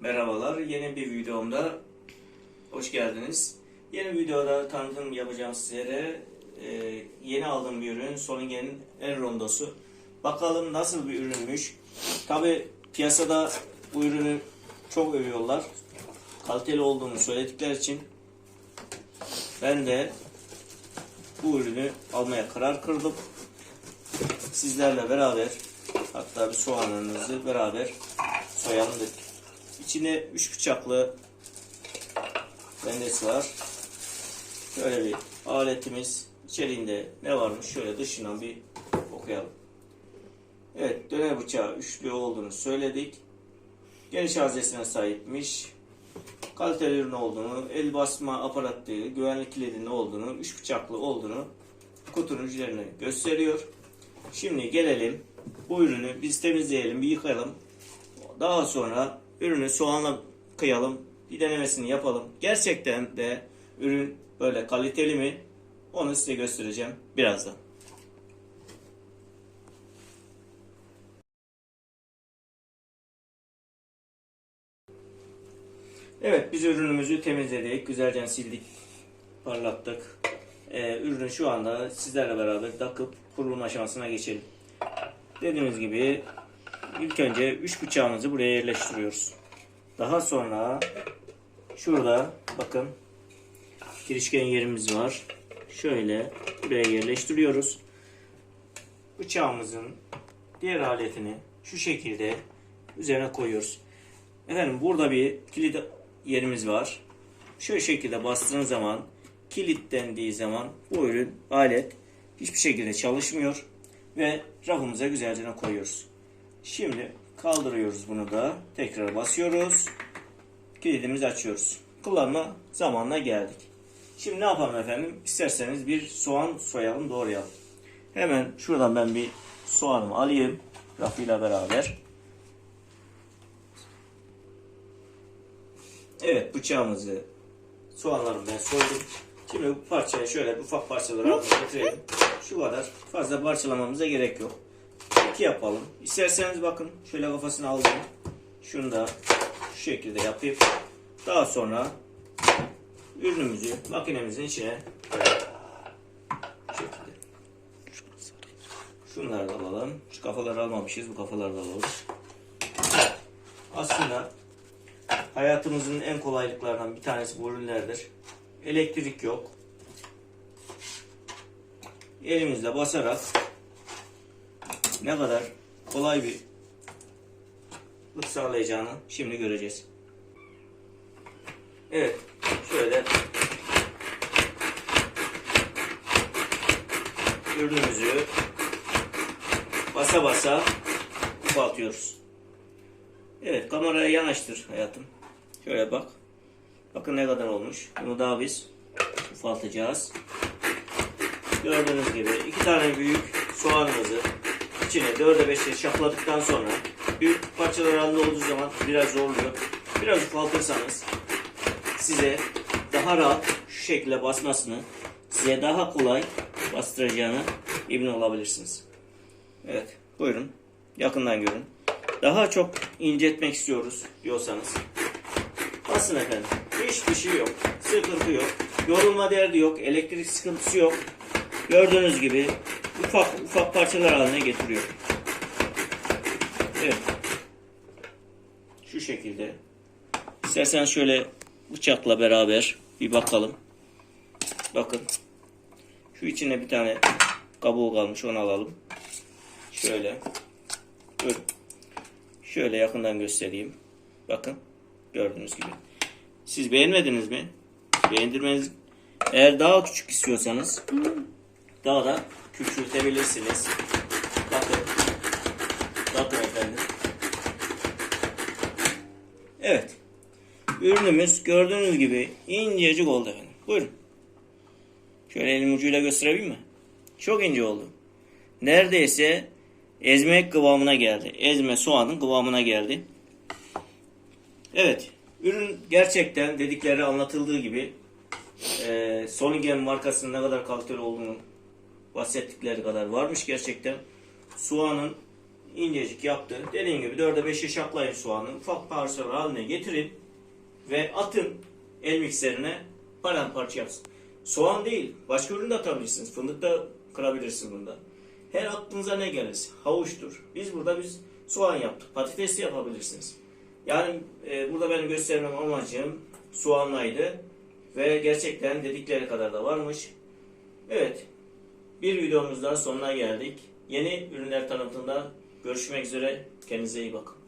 Merhabalar, yeni bir videomda hoş geldiniz. Yeni videoda tanıtım yapacağım sizlere. Ee, yeni aldığım bir ürün, Solingen'in el rondosu. Bakalım nasıl bir ürünmüş. Tabi piyasada bu ürünü çok övüyorlar. Kaliteli olduğunu söyledikleri için ben de bu ürünü almaya karar kıldım. Sizlerle beraber hatta bir soğanlarınızı beraber soyalım dedik. İçinde üç bıçaklı rendesi var. Şöyle bir aletimiz. İçeriğinde ne varmış şöyle dışından bir okuyalım. Evet döner bıçağı üçlü olduğunu söyledik. Geniş haznesine sahipmiş. Kaliteli ürün olduğunu, el basma aparatı, güvenlik kilidinin olduğunu, üç bıçaklı olduğunu kutunun üzerine gösteriyor. Şimdi gelelim bu ürünü biz temizleyelim, bir yıkayalım. Daha sonra ürünü soğanla kıyalım, bir denemesini yapalım. Gerçekten de ürün böyle kaliteli mi? Onu size göstereceğim birazdan. Evet biz ürünümüzü temizledik, güzelce sildik, parlattık. Ee, ürünü şu anda sizlerle beraber takıp kurulum aşamasına geçelim. Dediğimiz gibi ilk önce üç bıçağımızı buraya yerleştiriyoruz. Daha sonra şurada bakın girişken yerimiz var. Şöyle buraya yerleştiriyoruz. Bıçağımızın diğer aletini şu şekilde üzerine koyuyoruz. Efendim burada bir kilit yerimiz var. Şu şekilde bastığınız zaman kilitlendiği zaman bu ürün alet hiçbir şekilde çalışmıyor ve rafımıza güzelce koyuyoruz. Şimdi kaldırıyoruz bunu da tekrar basıyoruz. Kilidimizi açıyoruz. Kullanma zamanına geldik. Şimdi ne yapalım efendim? İsterseniz bir soğan soyalım doğrayalım. Hemen şuradan ben bir soğanımı alayım rafıyla beraber. Evet bıçağımızı soğanlarımı ben soydum. Şimdi bu parçayı şöyle ufak parçalara alıp getirelim. Şu kadar fazla parçalamamıza gerek yok. İki yapalım. İsterseniz bakın şöyle kafasını aldım. Şunu da şu şekilde yapayım. Daha sonra ürünümüzü makinemizin içine. Şunları da alalım. Şu kafaları almamışız. Bu kafaları da alalım. Aslında hayatımızın en kolaylıklarından bir tanesi bu ürünlerdir. Elektrik yok. Elimizle basarak ne kadar kolay bir lık sağlayacağını şimdi göreceğiz. Evet, şöyle ürünümüzü basa basa ufaltıyoruz. Evet, kameraya yanaştır hayatım. Şöyle bak. Bakın ne kadar olmuş. Bunu daha biz ufaltacağız. Gördüğünüz gibi iki tane büyük soğanımızı içine dörde beşe şapladıktan sonra büyük parçalar halinde olduğu zaman biraz zorluyor. Biraz ufaltırsanız size daha rahat şu şekilde basmasını size daha kolay bastıracağını emin olabilirsiniz. Evet buyurun yakından görün. Daha çok inceltmek istiyoruz diyorsanız basın efendim. Hiçbir şey yok. Sıkıntı yok. Yorulma derdi yok. Elektrik sıkıntısı yok. Gördüğünüz gibi ufak ufak parçalar haline getiriyor. Evet. Şu şekilde. İstersen şöyle bıçakla beraber bir bakalım. Bakın. Şu içine bir tane kabuğu kalmış onu alalım. Şöyle. Buyurun. Şöyle yakından göstereyim. Bakın. Gördüğünüz gibi. Siz beğenmediniz mi? Beğendirmeniz eğer daha küçük istiyorsanız daha da küçültebilirsiniz. Bakın. Bakın efendim. Evet. Ürünümüz gördüğünüz gibi incecik oldu efendim. Buyurun. Şöyle elim ucuyla gösterebilir mi? Çok ince oldu. Neredeyse ezmek kıvamına geldi. Ezme soğanın kıvamına geldi. Evet. Ürün gerçekten dedikleri anlatıldığı gibi e, Solingen markasının ne kadar kaliteli olduğunu bahsettikleri kadar varmış gerçekten. Soğanın incecik yaptı. Dediğim gibi 4'e 5'e şaklayın soğanı. Ufak parçalar haline getirin. Ve atın el mikserine paramparça yapsın. Soğan değil. Başka ürün de atabilirsiniz. Fındık da kırabilirsiniz bunda. Her aklınıza ne gelirse. Havuçtur. Biz burada biz soğan yaptık. Patates de yapabilirsiniz. Yani e, burada benim göstermem amacım soğanlaydı. Ve gerçekten dedikleri kadar da varmış. Evet. Bir videomuz sonuna geldik. Yeni ürünler tanıtımında görüşmek üzere. Kendinize iyi bakın.